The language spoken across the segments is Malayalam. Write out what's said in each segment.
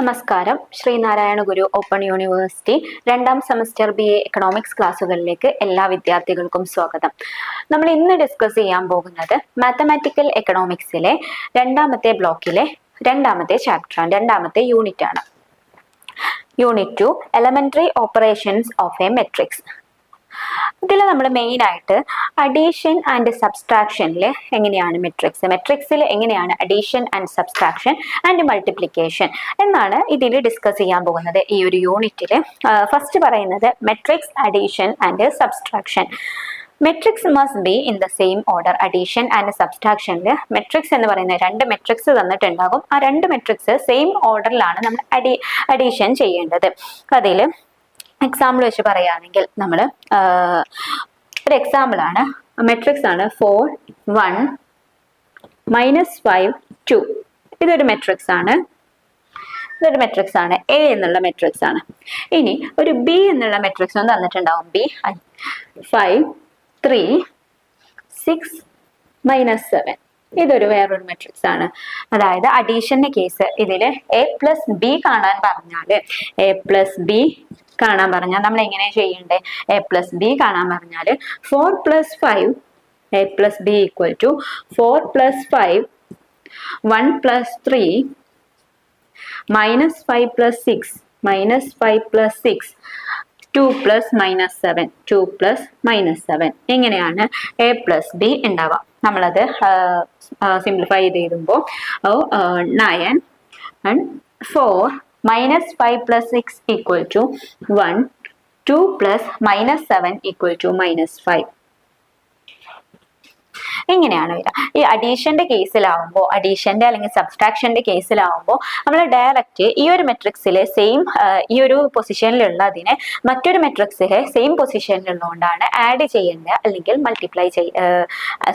നമസ്കാരം. ശ്രീനാരായണ ഗുരു ഓപ്പൺ യൂണിവേഴ്സിറ്റി രണ്ടാം സെമസ്റ്റർ ബി എ എക്കണോമിക്സ് ക്ലാസ്സുകളിലേക്ക് എല്ലാ വിദ്യാർത്ഥികൾക്കും സ്വാഗതം. നമ്മൾ ഇന്ന് ഡിസ്കസ് ചെയ്യാൻ പോകുന്നത് മാത്തമാറ്റിക്കൽ എക്കണോമിക്സിലെ രണ്ടാമത്തെ ബ്ലോക്കിലെ രണ്ടാമത്തെ ചാപ്റ്ററാണ് രണ്ടാമത്തെ യൂണിറ്റ് ആണ്. Unit two elementary operations of a matrix ഇതിൽ നമ്മൾ മെയിൻ ആയിട്ട് അഡീഷൻ ആൻഡ് സബ്സ്ട്രാക്ഷനിൽ എങ്ങനെയാണ് മെട്രിക്സ് മെട്രിക്സിൽ എങ്ങനെയാണ് addition and subtraction and multiplication എന്നാണ് ഇതിൽ ഡിസ്കസ് ചെയ്യാൻ പോകുന്നത് ഈ ഒരു യൂണിറ്റിൽ ഫസ്റ്റ് പറയുന്നത് matrix addition and subtraction matrix must be in the same order addition and സബ്സ്ട്രാക്ഷനിൽ matrix എന്ന് പറയുന്ന രണ്ട് മെട്രിക്സ് തന്നിട്ടുണ്ടാകും. ആ രണ്ട് മെട്രിക്സ് സെയിം ഓർഡറിലാണ് നമ്മൾ അഡി അഡീഷൻ ചെയ്യേണ്ടത്. അതിൽ എക്സാമ്പിൾ വെച്ച് പറയുകയാണെങ്കിൽ നമ്മൾ ഒരു എക്സാമ്പിൾ ആണ്. മെട്രിക്സ് ആണ് four one minus five two ഇതൊരു മെട്രിക്സ് ആണ്. ഇതൊരു മെട്രിക്സ് ആണ്. എ എന്നുള്ള മെട്രിക്സ് ആണ്. ഇനി ഒരു ബി എന്നുള്ള മെട്രിക്സ് ഒന്ന് തന്നിട്ടുണ്ടാവും. B five three six minus seven ഇതൊരു വേറൊരു മെട്രിക്സ് ആണ്. അതായത് അഡീഷന്റെ കേസ് ഇതിൽ എ പ്ലസ് ബി കാണാൻ പറഞ്ഞാൽ എ പ്ലസ് ബി കാണാൻ പറഞ്ഞാൽ നമ്മൾ എങ്ങനെ ചെയ്യണ്ടേ? എ പ്ലസ് ബി കാണാൻ പറഞ്ഞാൽ four plus five A plus B equal to four plus five one plus three minus five plus six minus five plus six two plus minus seven two plus minus seven ഇങ്ങനെയാണ് എ പ്ലസ് ബി ഉണ്ടാവുക. നമ്മളത് സിംപ്ലിഫൈ ചെയ്ത് nine and four minus 5 plus 6 equal to 1, 2 plus minus 7 equal to minus 5. ഇങ്ങനെയാണ് വരിക? ഈ അഡീഷന്റെ കേസിലാവുമ്പോൾ അഡീഷന്റെ അല്ലെങ്കിൽ സബ്സ്ട്രാക്ഷന്റെ കേസിലാവുമ്പോൾ നമ്മൾ ഡയറക്റ്റ് ഈ ഒരു മെട്രിക്സിലെ സെയിം ഈ ഒരു പൊസിഷനിലുള്ള അതിനെ മറ്റൊരു മെട്രിക്സിലെ സെയിം പൊസിഷനിലുള്ളതുകൊണ്ടാണ് ആഡ് ചെയ്യേണ്ടത് അല്ലെങ്കിൽ മൾട്ടിപ്ലൈ ചെയ്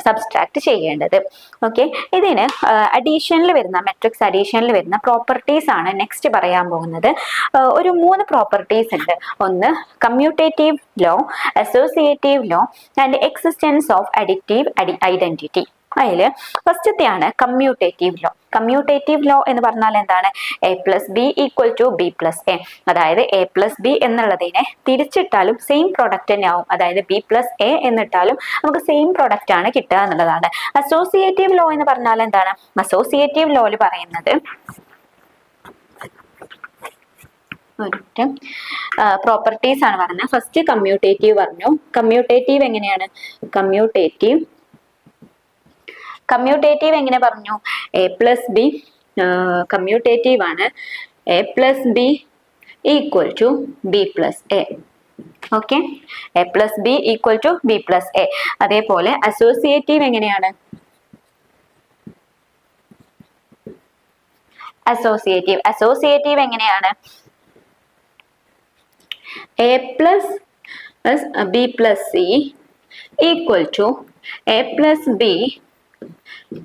സബ്സ്ട്രാക്ട് ചെയ്യേണ്ടത്. ഓക്കെ ഇതിന് അഡീഷനിൽ വരുന്ന മെട്രിക്സ് അഡീഷനിൽ വരുന്ന പ്രോപ്പർട്ടീസ് ആണ് നെക്സ്റ്റ് പറയാൻ പോകുന്നത്. ഒരു മൂന്ന് പ്രോപ്പർട്ടീസ് ഉണ്ട്. ഒന്ന് commutative law associative law and existence of addictive identity അതിൽ ഫസ്റ്റത്തെയാണ് കമ്മ്യൂട്ടേറ്റീവ് ലോ കമ്മ്യൂട്ടേറ്റീവ് ലോ എന്ന് പറഞ്ഞാൽ എന്താണ്? A plus B equal to B plus A അതായത് എ പ്ലസ് ബി എന്നുള്ളതിനെ തിരിച്ചിട്ടാലും സെയിം പ്രൊഡക്റ്റ് തന്നെ ആവും. അതായത് ബി പ്ലസ് എ എന്നിട്ടാലും നമുക്ക് സെയിം പ്രൊഡക്റ്റ് ആണ് കിട്ടുക എന്നുള്ളതാണ്. അസോസിയേറ്റീവ് ലോ എന്ന് പറഞ്ഞാൽ എന്താണ്? അസോസിയേറ്റീവ് ലോയിൽ പറയുന്നത് പ്രോപ്പർട്ടീസ് ആണ് പറഞ്ഞത്. ഫസ്റ്റ് കമ്മ്യൂട്ടേറ്റീവ് പറഞ്ഞു. കമ്മ്യൂട്ടേറ്റീവ് എങ്ങനെയാണ്? കമ്മ്യൂട്ടേറ്റീവ് കമ്മ്യൂട്ടേറ്റീവ് എങ്ങനെ പറഞ്ഞു? എ പ്ലസ് ബി കമ്മ്യൂട്ടേറ്റീവ് ആണ്. A plus B equal to B plus A okay A plus B equal to B plus A അതേപോലെ അസോസിയേറ്റീവ് എങ്ങനെയാണ്? അസോസിയേറ്റീവ് അസോസിയേറ്റീവ് എങ്ങനെയാണ്? A plus B plus C equal to A plus B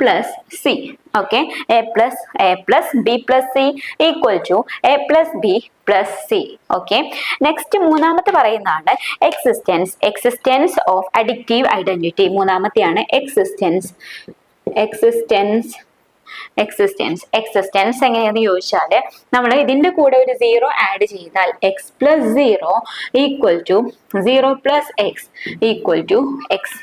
plus C okay A plus A plus B plus C equal to A plus B plus C okay next മൂന്നാമത്തെ പറയുന്നതാണ് എക്സിസ്റ്റൻസ് എക്സിസ്റ്റൻസ് ഓഫ് അഡിക്റ്റീവ് ഐഡന്റിറ്റി മൂന്നാമത്തെയാണ് എക്സിസ്റ്റൻസ് എക്സിസ്റ്റൻസ് എക്സിസ്റ്റൻസ് എക്സിസ്റ്റൻസ് എങ്ങനെയാണെന്ന് ചോദിച്ചാൽ നമ്മൾ ഇതിന്റെ കൂടെ ഒരു സീറോ ആഡ് ചെയ്താൽ X plus zero equal to zero plus X equal to X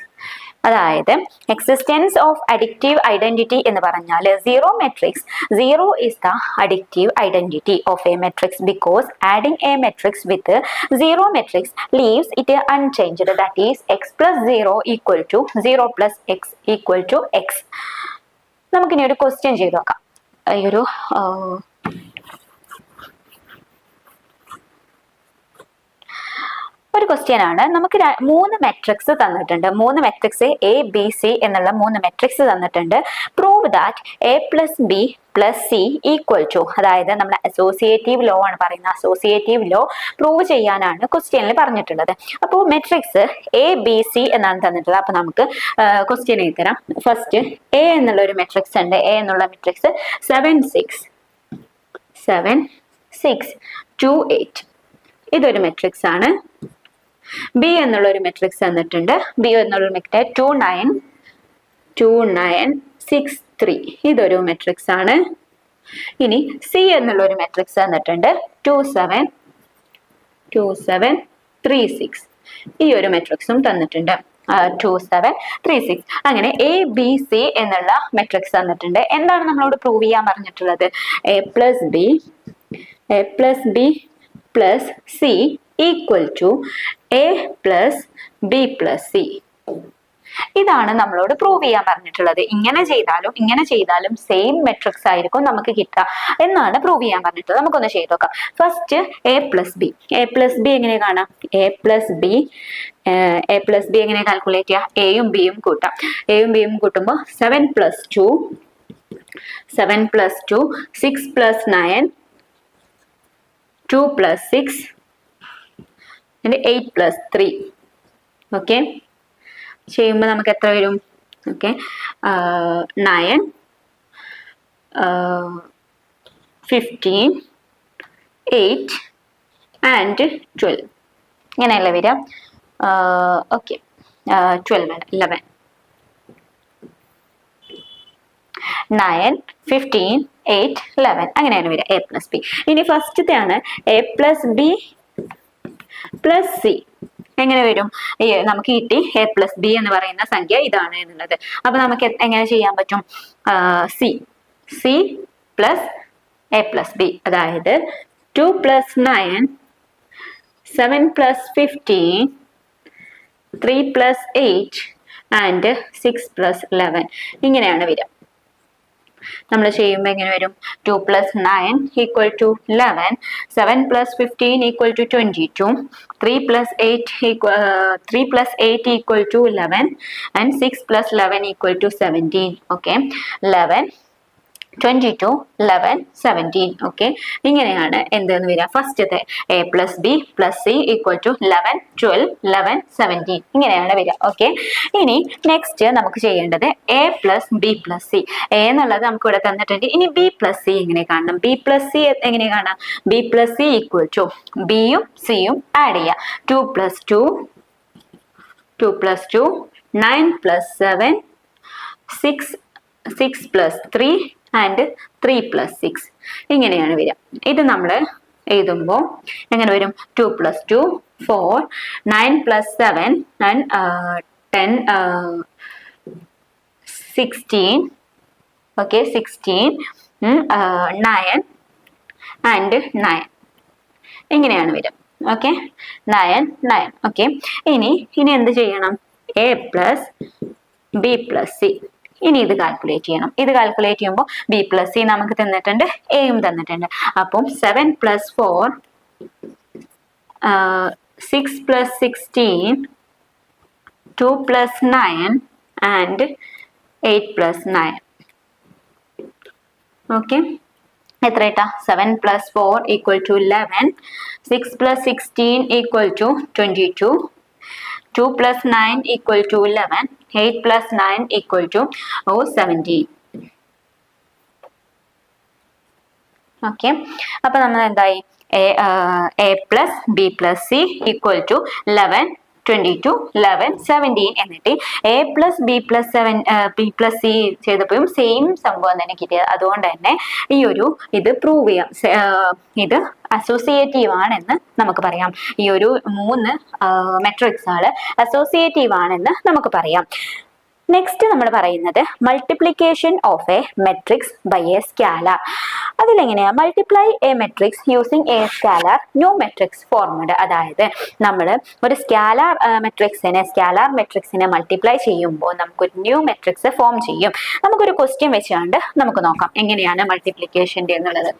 അതായത് എക്സിസ്റ്റൻസ് ഓഫ് അഡിക്റ്റീവ് ഐഡന്റിറ്റി എന്ന് പറഞ്ഞാൽ zero matrix zero is the addictive identity of a matrix because adding a matrix with zero matrix leaves it unchanged that is X plus zero equal to zero plus X equal to X നമുക്കിനി ഒരു ക്വസ്റ്റ്യൻ ചെയ്ത് നോക്കാം. ഈ ഒരു ക്വസ്റ്റ്യൻ ആണ്. നമുക്ക് മൂന്ന് മെട്രിക്സ് തന്നിട്ടുണ്ട്. മൂന്ന് മെട്രിക്സ് എ ബി സി എന്നുള്ള മൂന്ന് മെട്രിക്സ് തന്നിട്ടുണ്ട്. Prove that A plus B plus C equal to അതായത് നമ്മൾ അസോസിയേറ്റീവ് ലോ ആണ് പറയുന്നത്. അസോസിയേറ്റീവ് ലോ പ്രൂവ് ചെയ്യാനാണ് ക്വസ്റ്റ്യനിൽ പറഞ്ഞിട്ടുള്ളത്. അപ്പോൾ മെട്രിക്സ് എ ബി സി എന്നാണ് തന്നിട്ടുള്ളത്. അപ്പോൾ നമുക്ക് ക്വസ്റ്റ്യൻ എഴുതി തരാം. ഫസ്റ്റ് എ എന്നുള്ള ഒരു മെട്രിക്സ് ഉണ്ട്. എ എന്നുള്ള matrix seven six seven six two eight ഇതൊരു മെട്രിക്സ് ആണ്. ബി എന്നുള്ള ഒരു മെട്രിക്സ് തന്നിട്ടുണ്ട് ബി എന്നുള്ള matrix two nine two nine six three ഇതൊരു മെട്രിക്സ് ആണ്. ഇനി സി എന്നുള്ള ഒരു മെട്രിക്സ് തന്നിട്ടുണ്ട്. Two seven two seven three six ഈ ഒരു മെട്രിക്സും തന്നിട്ടുണ്ട്. ടു സെവൻ ത്രീ സിക്സ് അങ്ങനെ എ ബി സി എന്നുള്ള മെട്രിക്സ് തന്നിട്ടുണ്ട്. എന്താണ് നമ്മളോട് പ്രൂവ് ചെയ്യാൻ പറഞ്ഞിട്ടുള്ളത്? A plus B A plus B plus C equal to A plus B plus C ഇതാണ് നമ്മളോട് പ്രൂവ് ചെയ്യാൻ പറഞ്ഞിട്ടുള്ളത്. ഇങ്ങനെ ചെയ്താലും ഇങ്ങനെ ചെയ്താലും സെയിം മെട്രിക്സ് ആയിരിക്കും നമുക്ക് കിട്ടുക എന്നാണ് പ്രൂവ് ചെയ്യാൻ പറഞ്ഞിട്ടുള്ളത്. നമുക്കൊന്ന് ചെയ്ത് നോക്കാം. First A plus B A plus B എങ്ങനെ കാണാം? A plus B A plus B എങ്ങനെ കാൽക്കുലേറ്റ് ചെയ്യാം? എയും ബിയും കൂട്ടാം. എയും ബിയും കൂട്ടുമ്പോൾ seven plus two seven plus two six plus nine two plus six eight plus three okay ചെയ്യുമ്പോൾ നമുക്ക് എത്ര വരും? Okay nine fifteen eight and twelve ഇങ്ങനെയല്ലേ വരിക? ഓക്കെ ട്വൽവ് വേണം eleven nine fifteen eight eleven അങ്ങനെയാണ് വരിക. എ പ്ലസ് ബി ഇനി ഫസ്റ്റത്തെ ആണ്. A plus B plus C എങ്ങനെ വരും? നമുക്ക് കിട്ടി എ പ്ലസ് ബി എന്ന് പറയുന്ന സംഖ്യ ഇതാണ് എന്നുള്ളത്. അപ്പൊ നമുക്ക് എങ്ങനെ ചെയ്യാൻ പറ്റും? C C plus A plus B അതായത് two plus nine seven plus fifteen three plus eight and six plus eleven ഇങ്ങനെയാണ് വരിക. നമ്മൾ ചെയ്യുമ്പോൾ എങ്ങനെ വരും? Two plus nine equal to eleven seven plus fifteen equal to twenty two three plus eight equal three plus eight equal to eleven and six plus eleven equal to seventeen okay eleven twenty two eleven seventeen okay ഇങ്ങനെയാണ് എന്തെന്ന് വരിക? ഫസ്റ്റത്തെ A plus B plus C equal to eleven twelve eleven seventeen ഇങ്ങനെയാണ് വരിക. ഓക്കെ ഇനി നെക്സ്റ്റ് നമുക്ക് ചെയ്യേണ്ടത് A plus B plus C A എന്നുള്ളത് നമുക്ക് ഇവിടെ തന്നിട്ടുണ്ട്. ഇനി ബി പ്ലസ് സി എങ്ങനെ കാണണം? ബി പ്ലസ് സി എങ്ങനെ കാണാം? B plus C equal to ബിയും സിയും ആഡ് ചെയ്യാം two plus two two plus two nine plus seven six six plus three and three plus six ഇങ്ങനെയാണ് വരിക. ഇത് നമ്മൾ എഴുതുമ്പോൾ എങ്ങനെ വരും? Two plus two four nine plus seven and ten sixteen okay sixteen nine and nine ഇങ്ങനെയാണ് വരിക. ഓക്കെ നയൻ നയൻ ഓക്കെ ഇനി ഇനി എന്ത് ചെയ്യണം? A plus B plus C ഇനി ഇത് കാൽക്കുലേറ്റ് ചെയ്യണം. ഇത് കാൽക്കുലേറ്റ് ചെയ്യുമ്പോൾ ബി പ്ലസ് സി നമുക്ക് തന്നിട്ടുണ്ട് എയും തന്നിട്ടുണ്ട്. അപ്പം seven plus four six plus sixteen two plus nine and eight plus nine okay എത്ര ഇട്ടാ seven plus four equal to eleven six plus sixteen equal to twenty two two plus nine equal to eleven 8 plus 9 equal to 17. Okay അപ്പം നമ്മൾ എന്തായി A plus B plus C equal to eleven twenty two eleven seventeen എന്നിട്ട് A plus B plus seven B plus C ചെയ്തപ്പോഴും സെയിം സംഭവം തന്നെ കിട്ടിയത്. അതുകൊണ്ട് തന്നെ ഈ ഒരു ഇത് പ്രൂവ് ചെയ്യാം. ഇത് അസോസിയേറ്റീവ് ആണെന്ന് നമുക്ക് പറയാം. ഈ ഒരു മൂന്ന് മെട്രിക്സുകൾ അസോസിയേറ്റീവ് ആണെന്ന് നമുക്ക് പറയാം. നെക്സ്റ്റ് നമ്മൾ പറയുന്നത് multiplication of a matrix by a scalar അതിലെങ്ങനെയാ? Multiply a matrix using a scalar new matrix formula അതായത് നമ്മൾ ഒരു സ്കാലർ മെട്രിക്സിനെ സ്കാലർ മെട്രിക്സിനെ മൾട്ടിപ്ലൈ ചെയ്യുമ്പോൾ നമുക്കൊരു ന്യൂ മെട്രിക്സ് ഫോം ചെയ്യും. നമുക്കൊരു ക്വസ്റ്റ്യൻ വെച്ചുകൊണ്ട് നമുക്ക് നോക്കാം. എങ്ങനെയാണ് മൾട്ടിപ്ലിക്കേഷന്റെ എന്നുള്ളത്?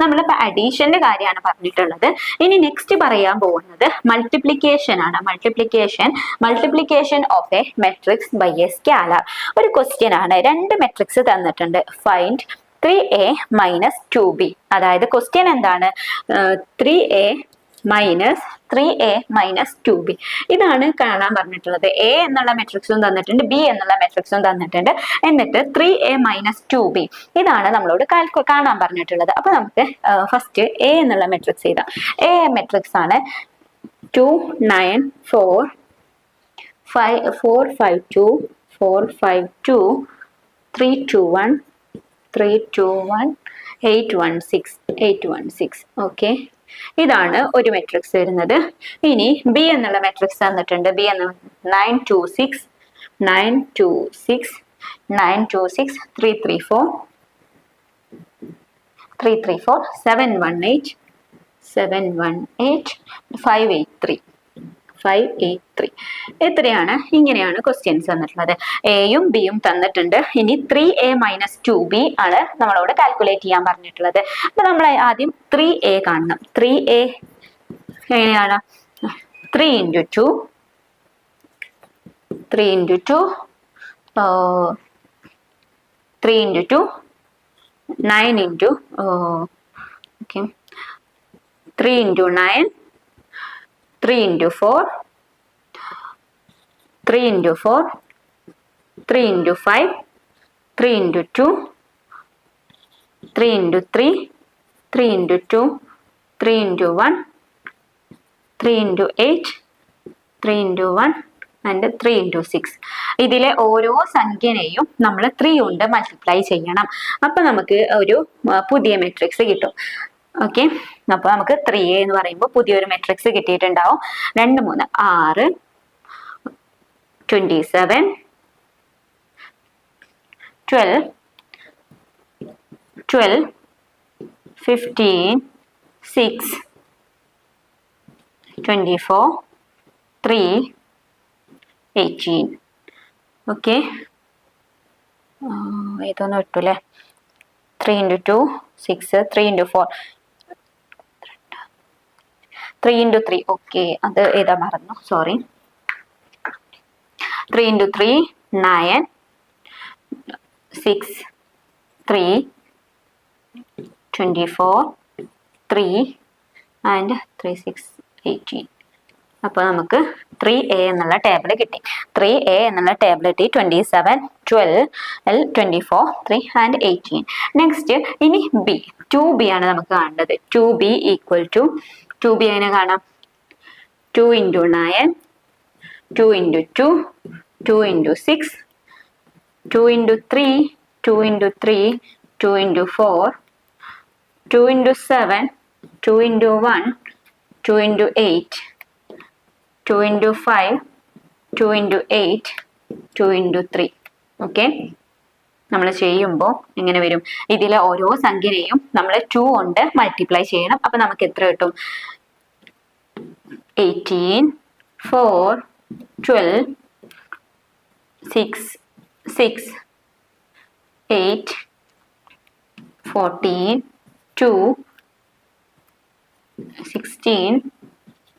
നമ്മളിപ്പോ അഡീഷന്റെ കാര്യമാണ് പറഞ്ഞിട്ടുള്ളത്. ഇനി നെക്സ്റ്റ് പറയാൻ പോകുന്നത് മൾട്ടിപ്ലിക്കേഷൻ ആണ്. Multiplication multiplication of a matrix by a scalar ഒരു ക്വസ്റ്റ്യൻ ആണ്. രണ്ട് മെട്രിക്സ് തന്നിട്ടുണ്ട്. Find three A minus two B അതായത് ക്വസ്റ്റ്യൻ എന്താണ്? Three A minus three A minus two B ഇതാണ് കാണാൻ പറഞ്ഞിട്ടുള്ളത്. എ എന്നുള്ള മെട്രിക്സും തന്നിട്ടുണ്ട് ബി എന്നുള്ള മെട്രിക്സും തന്നിട്ടുണ്ട്. എന്നിട്ട് three A minus two B ഇതാണ് നമ്മളോട് കാണാൻ പറഞ്ഞിട്ടുള്ളത്. അപ്പൊ നമുക്ക് ഫസ്റ്റ് എ എന്നുള്ള മെട്രിക്സ് ചെയ്താം എ മെട്രിക്സ് ആണ് two nine four five four five two four five two three two one three two one eight one six eight one six okay ഇതാണ് ഒരു മെട്രിക്സ് വരുന്നത്. ഇനി ബി എന്നുള്ള മെട്രിക്സ് തന്നിട്ടുണ്ട്. ബി എന്ന nine two six nine two six nine two six three three four three three four seven one eight seven one eight five eight three five eight three എത്രയാണ്? ഇങ്ങനെയാണ് ക്വസ്റ്റ്യൻസ് തന്നിട്ടുള്ളത് എയും ബിയും തന്നിട്ടുണ്ട്. ഇനി three A minus two B ആണ് നമ്മളോട് കാൽക്കുലേറ്റ് ചെയ്യാൻ പറഞ്ഞിട്ടുള്ളത്. അപ്പൊ നമ്മൾ ആദ്യം ത്രീ എ കാണണം. ത്രീ എ എങ്ങനെയാണ്? Three into two three into two three into two nine into okay three into nine three into four three into four three into five three into two three into three three into two three into one three into eight three into one and three into six ഇതിലെ ഓരോ സംഖ്യനെയും നമ്മൾ ത്രീ കൊണ്ട് മൾട്ടിപ്ലൈ ചെയ്യണം അപ്പം നമുക്ക് ഒരു പുതിയ മെട്രിക്സ് കിട്ടും ഓക്കെ അപ്പൊ നമുക്ക് ത്രീ എ എന്ന് പറയുമ്പോൾ പുതിയൊരു മെട്രിക്സ് കിട്ടിയിട്ടുണ്ടാവും. രണ്ട് മൂന്ന് ആറ് twenty seven twelve twelve fifteen six twenty four three eighteen okay ഏതൊന്നും ഇട്ടു അല്ലേ three into two six three into four three into three okay അത് ഏതാ മറന്നു. Sorry three into three nine six three twenty four three and three six eighteen അപ്പോൾ നമുക്ക് ത്രീ എ എന്നുള്ള ടേബിൾ കിട്ടി. ത്രീ എ എന്നുള്ള ടേബിൾ കിട്ടി. Twenty seven twelve twenty four three and eighteen next ഇനി ബി ടു ബി ആണ് നമുക്ക് കാണേണ്ടത്. Two B equal to two B എങ്ങനെ കാണാം two into nine two into two two into six two into three two into three two into four two into seven two into one two into eight two into five two into eight two into three okay നമ്മൾ ചെയ്യുമ്പോൾ എങ്ങനെ വരും? ഇതിലെ ഓരോ സംഖ്യനെയും നമ്മൾ ടു കൊണ്ട് മൾട്ടിപ്ലൈ ചെയ്യണം. അപ്പം നമുക്ക് എത്ര കിട്ടും? Eighteen four twelve six six eight fourteen two sixteen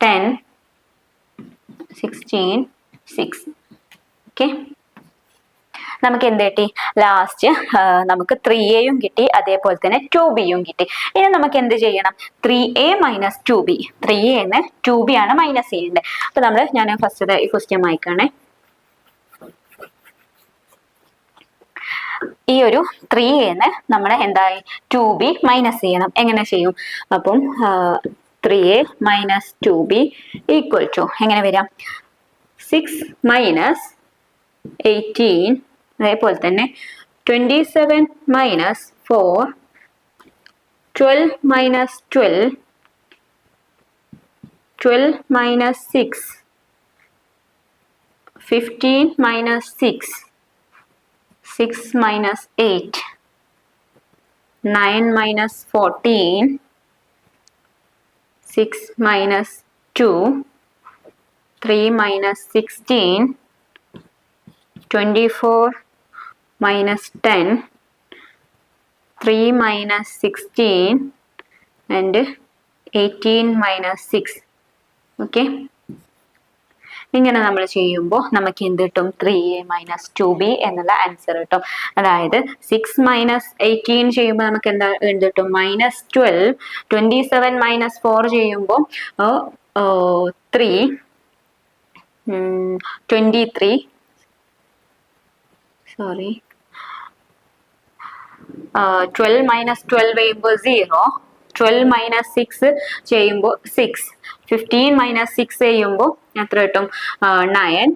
ten sixteen six okay നമുക്ക് എന്ത് കിട്ടി? ലാസ്റ്റ് നമുക്ക് ത്രീ എയും കിട്ടി. അതേപോലെ തന്നെ ടു ബിയും കിട്ടി. ഇനി നമുക്ക് എന്ത് ചെയ്യണം? Three A minus two B three എന്ന് ടു ബി ആണ് മൈനസ് ചെയ്യേണ്ടത് അപ്പൊ നമ്മൾ ഞാൻ ഫസ്റ്റ് ഈ ക്വസ്റ്റ്യൻ വായിക്കണേ ഈ ഒരു ത്രീ എന്ന് നമ്മൾ എന്തായി? ടു ബി മൈനസ് ചെയ്യണം എങ്ങനെ ചെയ്യും? അപ്പം three A minus two B equal to എങ്ങനെ വരാം? സിക്സ് മൈനസ് എയ്റ്റീൻ അതേപോലെ തന്നെ twenty seven minus four twelve minus twelve twelve minus six fifteen minus six six minus eight nine minus fourteen six minus two three minus sixteen twenty four minus ten three minus sixteen and eighteen minus six okay ഇങ്ങനെ നമ്മൾ ചെയ്യുമ്പോൾ നമുക്ക് എന്ത് കിട്ടും? Three A minus two B എന്നുള്ള ആൻസർ കിട്ടും. അതായത് സിക്സ് മൈനസ് എയ്റ്റീൻ ചെയ്യുമ്പോൾ നമുക്ക് എന്താ എന്ത് കിട്ടും? Minus twelve twenty seven minus four ചെയ്യുമ്പോൾ three twenty three sorry twelve minus twelve ചെയ്യുമ്പോൾ സീറോ ട്വൽവ് മൈനസ് സിക്സ് ചെയ്യുമ്പോൾ സിക്സ് ഫിഫ്റ്റീൻ മൈനസ് സിക്സ് ചെയ്യുമ്പോൾ എത്ര കിട്ടും? നയൻ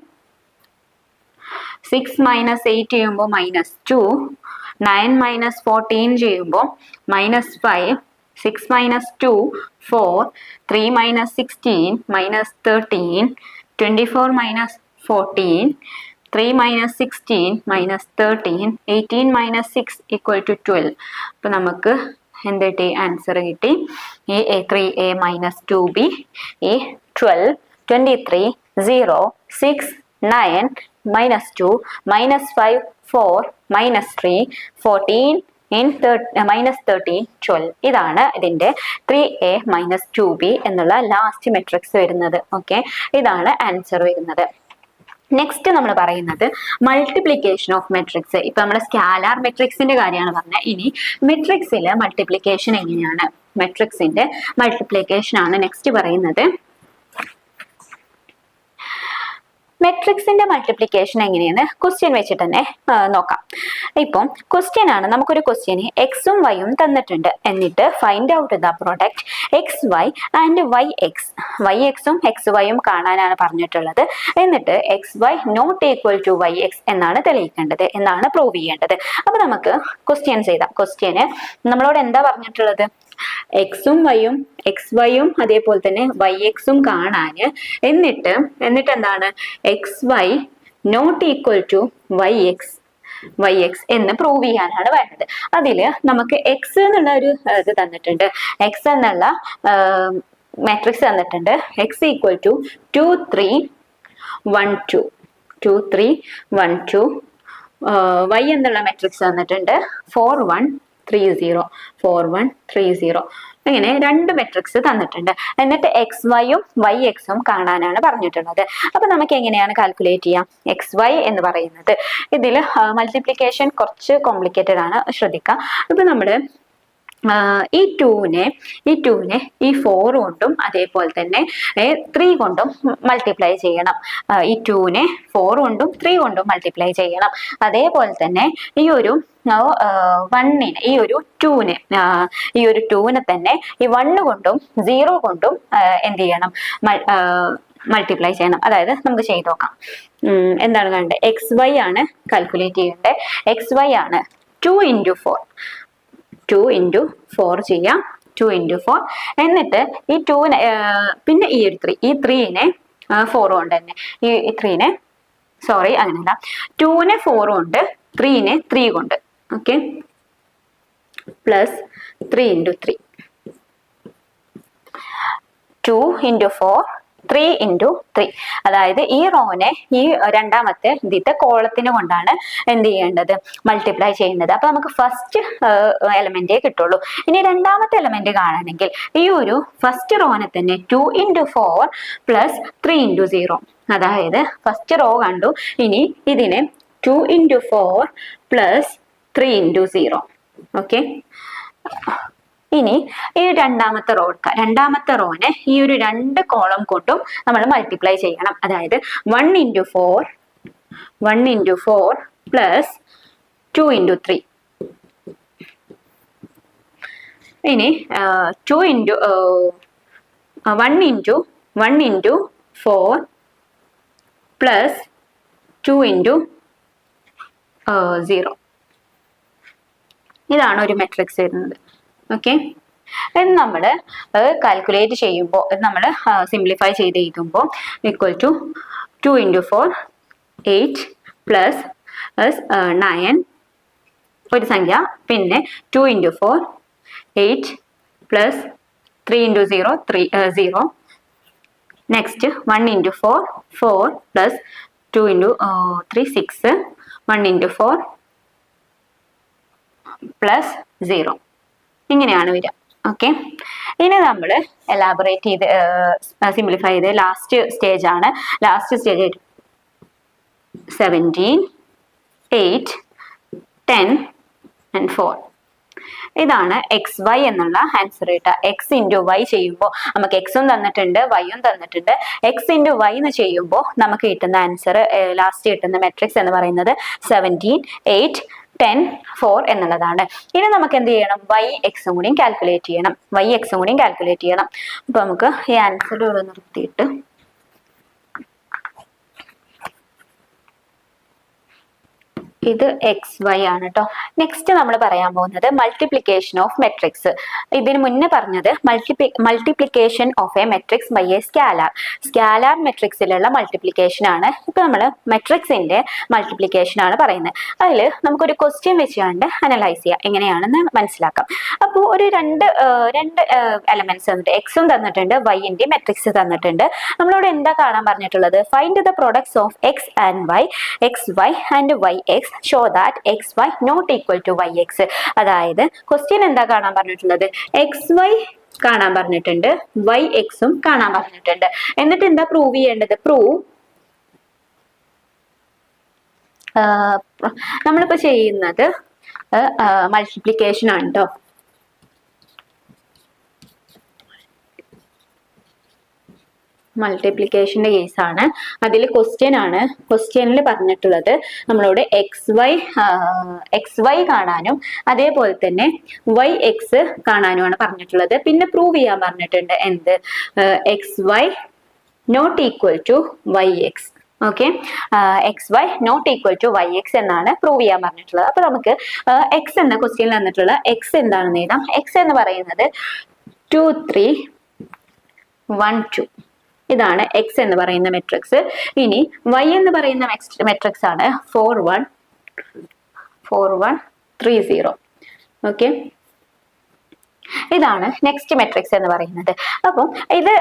സിക്സ് മൈനസ് എയ്റ്റ് ചെയ്യുമ്പോൾ minus two nine minus fourteen ചെയ്യുമ്പോൾ minus five six minus two four three minus sixteen minus thirteen twenty four minus fourteen three minus sixteen minus thirteen eighteen minus six equal to twelve അപ്പോൾ നമുക്ക് എന്ത് കിട്ടി. ആൻസർ കിട്ടി ഈ A three A minus two B ഈ twelve twenty three zero six nine minus two minus five four minus three fourteen in minus thirteen twelve ഇതാണ് ഇതിന്റെ three A minus two B എന്നുള്ള ലാസ്റ്റ് മെട്രിക്സ് വരുന്നത്. ഓക്കെ ഇതാണ് ആൻസർ വരുന്നത്. നെക്സ്റ്റ് നമ്മൾ പറയുന്നത് മൾട്ടിപ്ലിക്കേഷൻ ഓഫ് മെട്രിക്സ് ഇപ്പൊ നമ്മൾ സ്കാലാർ മെട്രിക്സിന്റെ കാര്യമാണ് പറഞ്ഞത്. ഇനി മെട്രിക്സിൽ മൾട്ടിപ്ലിക്കേഷൻ എങ്ങനെയാണ്? മെട്രിക്സിന്റെ മൾട്ടിപ്ലിക്കേഷൻ ആണ് നെക്സ്റ്റ് പറയുന്നത്. മെട്രിക്സിന്റെ മൾട്ടിപ്ലിക്കേഷൻ എങ്ങനെയെന്ന് ക്വസ്റ്റ്യൻ വെച്ചിട്ട് തന്നെ നോക്കാം. ഇപ്പം ക്വസ്റ്റ്യൻ ആണ് നമുക്കൊരു ക്വസ്റ്റ്യന് എക്സും വൈയും തന്നിട്ടുണ്ട്. എന്നിട്ട് find out the product X Y and Y X Y എക്സും എക്സ് വൈയും കാണാനാണ് പറഞ്ഞിട്ടുള്ളത്. എന്നിട്ട് X Y not equal to Y X എന്നാണ് തെളിയിക്കേണ്ടത്. എന്നാണ് പ്രൂവ് ചെയ്യേണ്ടത്. അപ്പൊ നമുക്ക് ക്വസ്റ്റ്യൻസ് ചെയ്താം. ക്വസ്റ്റ്യന് നമ്മളോട് എന്താ പറഞ്ഞിട്ടുള്ളത്? എക്സും വൈയും എക്സ് വൈയും അതേപോലെ തന്നെ വൈ എക്സും കാണാന്. എന്നിട്ട് എന്നിട്ട് എന്താണ്? X Y not equal to Y X Y X എന്ന് പ്രൂവ് ചെയ്യാനാണ് വേണ്ടത് അതിൽ നമുക്ക് എക്സ് എന്നുള്ള ഒരു ഇത് തന്നിട്ടുണ്ട്. എക്സ് എന്നുള്ള മാട്രിക്സ് തന്നിട്ടുണ്ട്. X equal to two three one two two three one two Y എന്നുള്ള മെട്രിക്സ് തന്നിട്ടുണ്ട്. Four one three zero four one three zero ഇങ്ങനെ രണ്ട് മെട്രിക്സ് തന്നിട്ടുണ്ട്. എന്നിട്ട് എക്സ് വൈയും വൈ എക്സും കാണാനാണ് പറഞ്ഞിട്ടുള്ളത്. അപ്പൊ നമുക്ക് എങ്ങനെയാണ് കാൽക്കുലേറ്റ് ചെയ്യാം? എക്സ് വൈ എന്ന് പറയുന്നത്. ഇതിൽ മൾട്ടിപ്ലിക്കേഷൻ കുറച്ച് കോംപ്ലിക്കേറ്റഡ് ആണ്. ശ്രദ്ധിക്കുക ഇപ്പൊ നമ്മൾ ആഹ് ഈ ടൂവിനെ ഈ ടൂവിനെ ഈ ഫോർ കൊണ്ടും അതേപോലെ തന്നെ ത്രീ കൊണ്ടും മൾട്ടിപ്ലൈ ചെയ്യണം. ഈ ടൂവിനെ ഫോർ കൊണ്ടും ത്രീ കൊണ്ടും മൾട്ടിപ്ലൈ ചെയ്യണം. അതേപോലെ തന്നെ ഈ ഒരു വണ്ണിന് ഈ ഒരു ടൂവിന് ഈ ഒരു ടൂവിനെ തന്നെ ഈ വണ്ണ് കൊണ്ടും സീറോ കൊണ്ടും എന്ത് ചെയ്യണം? മൾട്ടിപ്ലൈ ചെയ്യണം. അതായത് നമുക്ക് ചെയ്ത് നോക്കാം. എന്താണ് കണ്ടത് എക്സ് വൈ ആണ് കാൽക്കുലേറ്റ് ചെയ്യേണ്ടത്. എക്സ് വൈ ആണ് two into four two into four ചെയ്യാം. ടു ഇന്റു ഫോർ എന്നിട്ട് ഈ ടൂവിനെ പിന്നെ ഈ ഒരു ത്രീ ഈ ത്രീനെ ഫോർ കൊണ്ട് തന്നെ. ഈ ത്രീനെ സോറി അങ്ങനെയല്ല. ടൂവിനെ ഫോർ കൊണ്ട് ത്രീനെ ത്രീ കൊണ്ട്. Okay plus three into three two into four three into three അതായത് ഈ റോനെ ഈ രണ്ടാമത്തെ ഇതിത്തെ കോളത്തിന് കൊണ്ടാണ് എന്ത് ചെയ്യേണ്ടത്? മൾട്ടിപ്ലൈ ചെയ്യേണ്ടത് അപ്പൊ നമുക്ക് ഫസ്റ്റ് എലമെന്റേ കിട്ടുള്ളൂ. ഇനി രണ്ടാമത്തെ എലമെന്റ് കാണണമെങ്കിൽ ഈ ഒരു ഫസ്റ്റ് റോനെ തന്നെ two into four plus three into zero അതായത് ഫസ്റ്റ് റോ കണ്ടു. ഇനി ഇതിനെ two into four plus three into zero okay ഇനി ഈ രണ്ടാമത്തെ റോ എടുക്കുക രണ്ടാമത്തെ റോനെ ഈ ഒരു രണ്ട് കോളം കൊണ്ടും നമ്മൾ മൾട്ടിപ്ലൈ ചെയ്യണം. അതായത് one into four one into four plus two into three ഇനി two into one into one into four plus two into zero ഇതാണ് ഒരു മെട്രിക്സ് വരുന്നത്. ഓക്കെ ഇത് നമ്മൾ കാൽക്കുലേറ്റ് ചെയ്യുമ്പോൾ ഇത് നമ്മൾ സിംപ്ലിഫൈ ചെയ്ത് എഴുതുമ്പോൾ equal to two into four eight plus nine ഒരു സംഖ്യ. പിന്നെ two into four eight plus three into zero three zero next one into four four plus two into three six one into four plus zero ഇങ്ങനെയാണ് വരിക. ഓക്കെ ഇനി നമ്മൾ എലാബറേറ്റ് ചെയ്ത് സിംപ്ലിഫൈ ചെയ്ത് ലാസ്റ്റ് സ്റ്റേജ് ആണ്. Last stage seventeen eight ten and four ഇതാണ് എക്സ് വൈ എന്നുള്ള ആൻസർ കിട്ടുക എക്സ് ഇന്റു വൈ ചെയ്യുമ്പോൾ നമുക്ക് എക്സും തന്നിട്ടുണ്ട് വൈയും തന്നിട്ടുണ്ട്. എക്സ് ഇന്റു വൈ എന്ന് ചെയ്യുമ്പോൾ നമുക്ക് കിട്ടുന്ന ആൻസർ ലാസ്റ്റ് കിട്ടുന്ന മെട്രിക്സ് എന്ന് പറയുന്നത് സെവന്റീൻ എയ്റ്റ് ടെൻ ഫോർ എന്നുള്ളതാണ്. ഇനി നമുക്ക് എന്ത് ചെയ്യണം? വൈ എക്സും കൂടിയും കാൽക്കുലേറ്റ് ചെയ്യണം. വൈ എക്സും കൂടിയും കാൽക്കുലേറ്റ് ചെയ്യണം. അപ്പൊ നമുക്ക് ഈ ആൻസർ ഇവിടെ നിർത്തിയിട്ട് ഇത് എക്സ് വൈ ആണ് കേട്ടോ നെക്സ്റ്റ് നമ്മൾ പറയാൻ പോകുന്നത് മൾട്ടിപ്ലിക്കേഷൻ ഓഫ് മെട്രിക്സ് ഇതിന് മുന്നേ പറഞ്ഞത് multiply multiplication of a matrix by a scalar scalar മെട്രിക്സിലുള്ള multiplication ആണ് ഇപ്പൊ നമ്മൾ മെട്രിക്സിന്റെ മൾട്ടിപ്ലിക്കേഷൻ ആണ് പറയുന്നത്. അതിൽ നമുക്കൊരു ക്വസ്റ്റ്യൻ വെച്ചുകൊണ്ട് അനലൈസ് ചെയ്യാം. എങ്ങനെയാണെന്ന് മനസ്സിലാക്കാം. അപ്പോൾ ഒരു രണ്ട് രണ്ട് എലമെന്റ്സ് തന്നിട്ട് എക്സും തന്നിട്ടുണ്ട് വൈന്റെ മെട്രിക്സ് തന്നിട്ടുണ്ട്. നമ്മളോട് എന്താ കാണാൻ പറഞ്ഞിട്ടുള്ളത്? Find the products of x and y x y and y x show that x y not equal to y x അതായത് ക്വസ്റ്റ്യൻ എന്താ കാണാൻ പറഞ്ഞിട്ടുള്ളത്? എക്സ് വൈ കാണാൻ പറഞ്ഞിട്ടുണ്ട്. വൈ എക്സും കാണാൻ പറഞ്ഞിട്ടുണ്ട്. എന്നിട്ട് എന്താ പ്രൂവ് ചെയ്യേണ്ടത്? പ്രൂവ് നമ്മളിപ്പോ ചെയ്യുന്നത് മൾട്ടിപ്ലിക്കേഷൻ ആണ് കേട്ടോ മൾട്ടിപ്ലിക്കേഷന്റെ കേസാണ് അതിൽ ക്വസ്റ്റ്യൻ ആണ്. ക്വസ്റ്റ്യനിൽ പറഞ്ഞിട്ടുള്ളത് നമ്മളോട് എക്സ് വൈ എക്സ് വൈ കാണാനും അതേപോലെ തന്നെ വൈ എക്സ് കാണാനുമാണ് പറഞ്ഞിട്ടുള്ളത്. പിന്നെ പ്രൂവ് ചെയ്യാൻ പറഞ്ഞിട്ടുണ്ട് എന്ത്? X y not equal to y x okay x y not equal to y x എന്നാണ് പ്രൂവ് ചെയ്യാൻ പറഞ്ഞിട്ടുള്ളത്. അപ്പൊ നമുക്ക് എക്സ് എന്ന ക്വസ്റ്റ്യനിൽ തന്നിട്ടുള്ള എക്സ് എന്താണെന്ന് എഴുതാം. എക്സ് എന്ന് പറയുന്നത് ടു ത്രീ വൺ ടു ഇതാണ് എക്സ് എന്ന് പറയുന്ന മെട്രിക്സ് ഇനി വൈ എന്ന് പറയുന്ന മെട്രിക്സ് ആണ് four one four one three zero okay ഇതാണ് നെക്സ്റ്റ് മെട്രിക്സ് എന്ന് പറയുന്നത്. അപ്പം ഇത്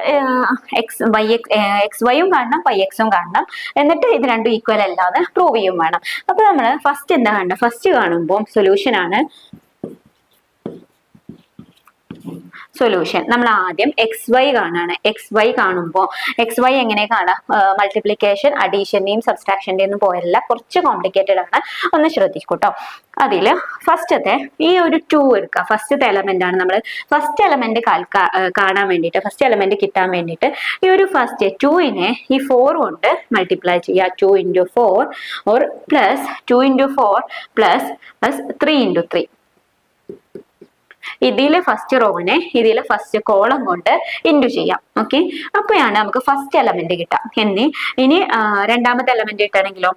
എക്സ് വൈ എക്സ് എക്സ് വൈയും കാണണം വൈ എക്സും കാണണം. എന്നിട്ട് ഇത് രണ്ടും ഈക്വൽ അല്ലാതെ പ്രൂവ് ചെയ്യും വേണം. അപ്പൊ നമ്മൾ ഫസ്റ്റ് എന്താ കാണണം ഫസ്റ്റ് കാണുമ്പോൾ സൊല്യൂഷൻ ആണ് സൊല്യൂഷൻ നമ്മൾ ആദ്യം എക്സ് വൈ കാണാണ്. എക്സ് വൈ കാണുമ്പോൾ എക്സ് വൈ എങ്ങനെ കാണാം മൾട്ടിപ്ലിക്കേഷൻ അഡീഷന്റെയും സബ്സ്ട്രാക്ഷന്റെയും ഒന്നും പോയല്ല. കുറച്ച് കോംപ്ലിക്കേറ്റഡ് ആണ്. ഒന്ന് ശ്രദ്ധിക്കൂട്ടോ. അതിൽ ഫസ്റ്റത്തെ ഈ ഒരു ടു എടുക്കുക ഫസ്റ്റത്തെ എലമെന്റ് ആണ് നമ്മൾ ഫസ്റ്റ് എലമെന്റ് കാണാൻ വേണ്ടിയിട്ട് ഫസ്റ്റ് എലമെന്റ് കിട്ടാൻ വേണ്ടിയിട്ട് ഈ ഒരു ഫസ്റ്റ് ടുവിനെ ഈ ഫോർ കൊണ്ട് മൾട്ടിപ്ലൈ ചെയ്യുക. Two into four or plus two into four plus plus three into three ഇതിലെ ഫസ്റ്റ് റോവിനെ ഇതിലെ ഫസ്റ്റ് കോളം കൊണ്ട് ഇന്റു ചെയ്യാം. ഓക്കെ അപ്പോഴാണ് നമുക്ക് ഫസ്റ്റ് എലമെന്റ് കിട്ടാം എന്നീ? ഇനി രണ്ടാമത്തെ എലമെന്റ് കിട്ടണമെങ്കിലോ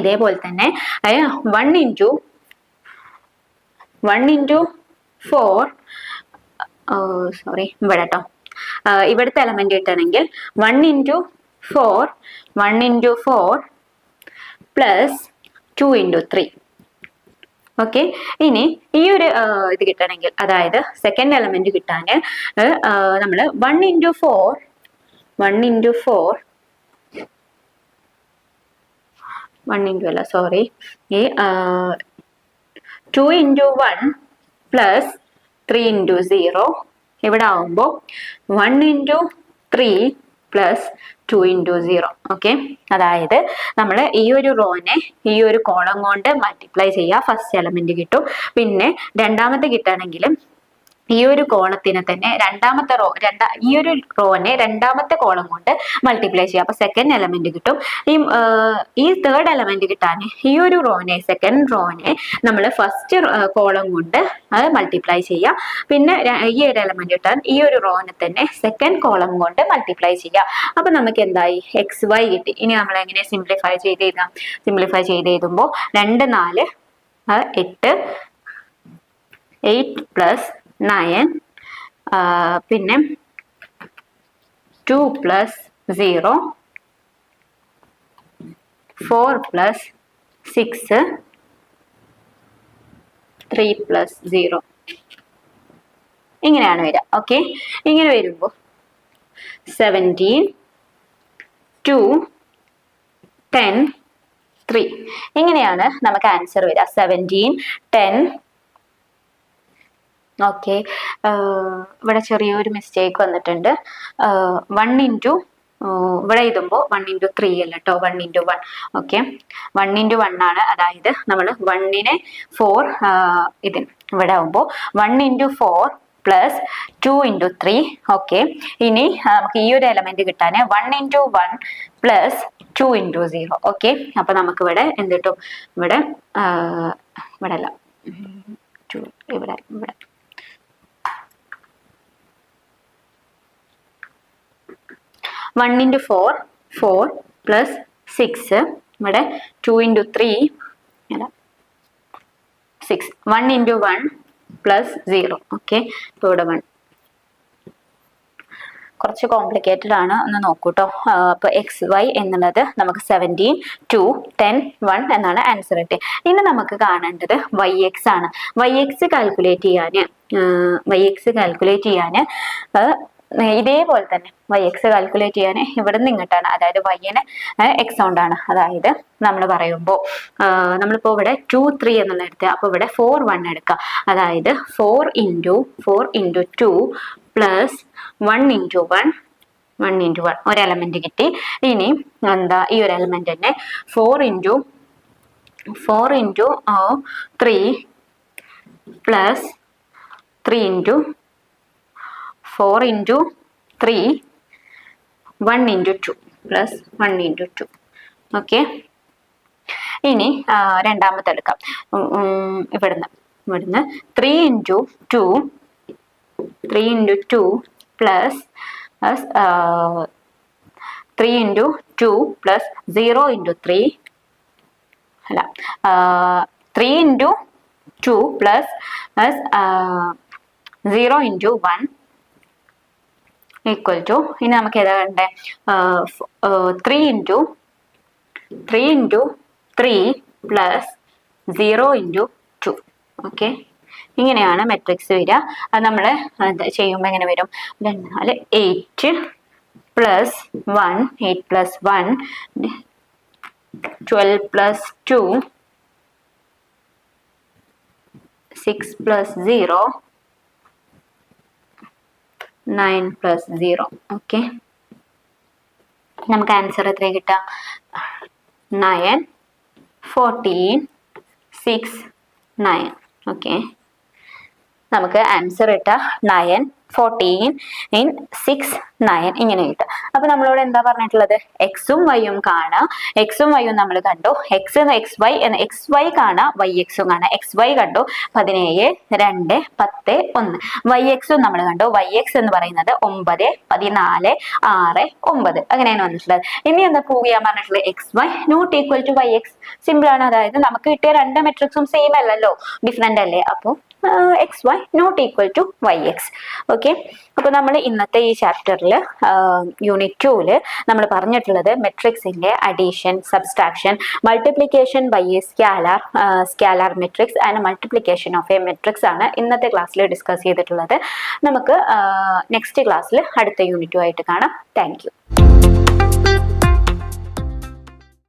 ഇതേപോലെ തന്നെ one into one into four sorry ഇവിടെ കേട്ടോ ഇവിടുത്തെ എലമെന്റ് കിട്ടണമെങ്കിൽ one into four one into four plus two into three okay ഇനി ഈ ഒരു ഇത് കിട്ടണമെങ്കിൽ അതായത് സെക്കൻഡ് എലമെന്റ് കിട്ടാൻ നമ്മൾ one into four one into four one into അല്ല സോറി ഈ two into one plus three into zero ഇവിടെ ആവുമ്പോൾ one into three plus two into zero okay അതായത് നമ്മൾ ഈ ഒരു റോനെ ഈ ഒരു കോളം കൊണ്ട് മൾട്ടിപ്ലൈ ചെയ്യുക ഫസ്റ്റ് എലമെന്റ് കിട്ടും. പിന്നെ രണ്ടാമത്തെ കിട്ടണമെങ്കിലും ഈ ഒരു കോളത്തിനെ തന്നെ രണ്ടാമത്തെ റോ രണ്ടാ ഈ ഒരു റോനെ രണ്ടാമത്തെ കോളം കൊണ്ട് മൾട്ടിപ്ലൈ ചെയ്യുക അപ്പൊ സെക്കൻഡ് എലമെന്റ് കിട്ടും. ഈ ഈ തേർഡ് എലമെന്റ് കിട്ടാൻ ഈ ഒരു റോനെ സെക്കൻഡ് റോനെ നമ്മൾ ഫസ്റ്റ് കോളം കൊണ്ട് അത് മൾട്ടിപ്ലൈ ചെയ്യുക പിന്നെ ഈ ഒരു എലമെന്റ് കിട്ടാൻ ഈ ഒരു റോനെ തന്നെ സെക്കൻഡ് കോളം കൊണ്ട് മൾട്ടിപ്ലൈ ചെയ്യുക അപ്പൊ നമുക്ക് എന്തായി? എക്സ് വൈ കിട്ടി. ഇനി നമ്മൾ എങ്ങനെ സിംപ്ലിഫൈ ചെയ്ത് എഴുതാം? സിംപ്ലിഫൈ ചെയ്ത് എഴുതുമ്പോൾ രണ്ട് നാല് എട്ട് എയ്റ്റ് പ്ലസ് നയൻ. പിന്നെ two plus zero. Four plus six. Three plus zero. ഇങ്ങനെയാണ് വരിക. ഓക്കെ? ഇങ്ങനെ വരുമ്പോൾ സെവന്റീൻ ടു ടെൻ ത്രീ. ഇങ്ങനെയാണ് നമുക്ക് ആൻസർ വരിക. സെവന്റീൻ ടെൻ ഓക്കെ ഇവിടെ ചെറിയൊരു മിസ്റ്റേക്ക് വന്നിട്ടുണ്ട്. വൺ ഇന്റു ഇവിടെ എഴുതുമ്പോൾ വൺ ഇന്റു ത്രീ അല്ല കേട്ടോ one into one okay one into one ആണ്. അതായത് നമ്മൾ വണ്ണിനെ ഫോർ ഇതിന് ഇവിടെ ആകുമ്പോൾ one into four plus two into three okay ഇനി നമുക്ക് ഈ ഒരു എലമെന്റ് കിട്ടാൻ one into one plus two into zero okay അപ്പൊ നമുക്ക് ഇവിടെ എന്ത് കിട്ടും? ഇവിടെ ഇവിടെ അല്ല ടു ഇവിടെ ഇവിടെ. One into four four plus six ഇവിടെ two into three six one into one plus zero okay ഇപ്പോൾ ഇവിടെ വൺ കുറച്ച് കോംപ്ലിക്കേറ്റഡ് ആണ്. ഒന്ന് നോക്കൂട്ടോ. അപ്പോൾ എക്സ് വൈ എന്നുള്ളത് നമുക്ക് സെവന്റീൻ ടു ടെൻ വൺ എന്നാണ് ആൻസർ കിട്ടിയത് ഇനി നമുക്ക് കാണേണ്ടത് വൈ എക്സ് ആണ്. വൈ എക്സ് കാൽക്കുലേറ്റ് ചെയ്യാൻ വൈ എക്സ് കാൽക്കുലേറ്റ് ചെയ്യാൻ ഇതേപോലെ തന്നെ വൈ എക്സ് കാൽക്കുലേറ്റ് ചെയ്യാൻ ഇവിടെ നിന്ന് ഇങ്ങോട്ടാണ്. അതായത് വൈനെ എക്സ് കൊണ്ടാണ് അതായത് നമ്മൾ പറയുമ്പോൾ നമ്മളിപ്പോൾ ഇവിടെ ടു ത്രീ എന്നുള്ള എടുത്ത് അപ്പോൾ ഇവിടെ ഫോർ വൺ എടുക്കുക അതായത് four into four into two plus one into one one into one ഒരു എലമെന്റ് കിട്ടി. ഇനി എന്താ ഈ ഒരു എലമെന്റ് തന്നെ? Four into four into three plus three into four into three one into two plus one into two okay ഇനി രണ്ടാമത്തെ എടുക്കാം. ഇവിടുന്ന് ഇവിടുന്ന്. Three into two three into two plus three into two plus zero into three അല്ല three into two plus zero into one equal to ഇനി നമുക്ക് ഏതാ വേണ്ടേ? Three into three into three plus zero into two okay ഇങ്ങനെയാണ് മെട്രിക്സ് വരിക. അത് നമ്മൾ ചെയ്യുമ്പോൾ എങ്ങനെ വരും? നാല് eight plus one eight plus one twelve plus two six plus zero nine plus zero. Okay. നമുക്ക് ആൻസർ എത്ര കിട്ടാം nine fourteen six nine. Okay. നമുക്ക് ആൻസർ ഇട്ട nine fourteen in six nine ഇങ്ങനെ കിട്ടും. അപ്പൊ നമ്മളോട് എന്താ പറഞ്ഞിട്ടുള്ളത്? എക്സും വൈയും കാണാം എക്സും വൈയും നമ്മൾ കണ്ടു. എക്സ് എക്സ് വൈ എന്ന് എക്സ് വൈ കാണാം വൈ എക്സും കാണാം എക്സ് വൈ കണ്ടു. പതിനേഴ് രണ്ട് പത്ത് ഒന്ന്. വൈ എക്സും നമ്മൾ കണ്ടു. വൈ എക്സ് എന്ന് പറയുന്നത് ഒമ്പത് പതിനാല് ആറ് ഒമ്പത്. അങ്ങനെയാണ് വന്നിട്ടുള്ളത്. ഇനി എന്താ പ്രൂവ് ചെയ്യാൻ പറഞ്ഞിട്ടുള്ളത്? X y not equal to y x simple ആണ്. അതായത് നമുക്ക് കിട്ടിയ രണ്ട് മെട്രിക്സും സെയിം അല്ലല്ലോ. ഡിഫറെന്റ് അല്ലേ? അപ്പോൾ x y not equal to y x okay അപ്പോൾ നമ്മൾ ഇന്നത്തെ ഈ ചാപ്റ്ററിൽ യൂണിറ്റ് ടൂൽ നമ്മൾ പറഞ്ഞിട്ടുള്ളത് മെട്രിക്സിന്റെ addition subtraction multiplication by a scalar scalar matrix and multiplication of a matrix ആണ് ഇന്നത്തെ ക്ലാസ്സിൽ ഡിസ്കസ് ചെയ്തിട്ടുള്ളത്. നമുക്ക് നെക്സ്റ്റ് ക്ലാസ്സിൽ അടുത്ത യൂണിറ്റുമായിട്ട് കാണാം. താങ്ക്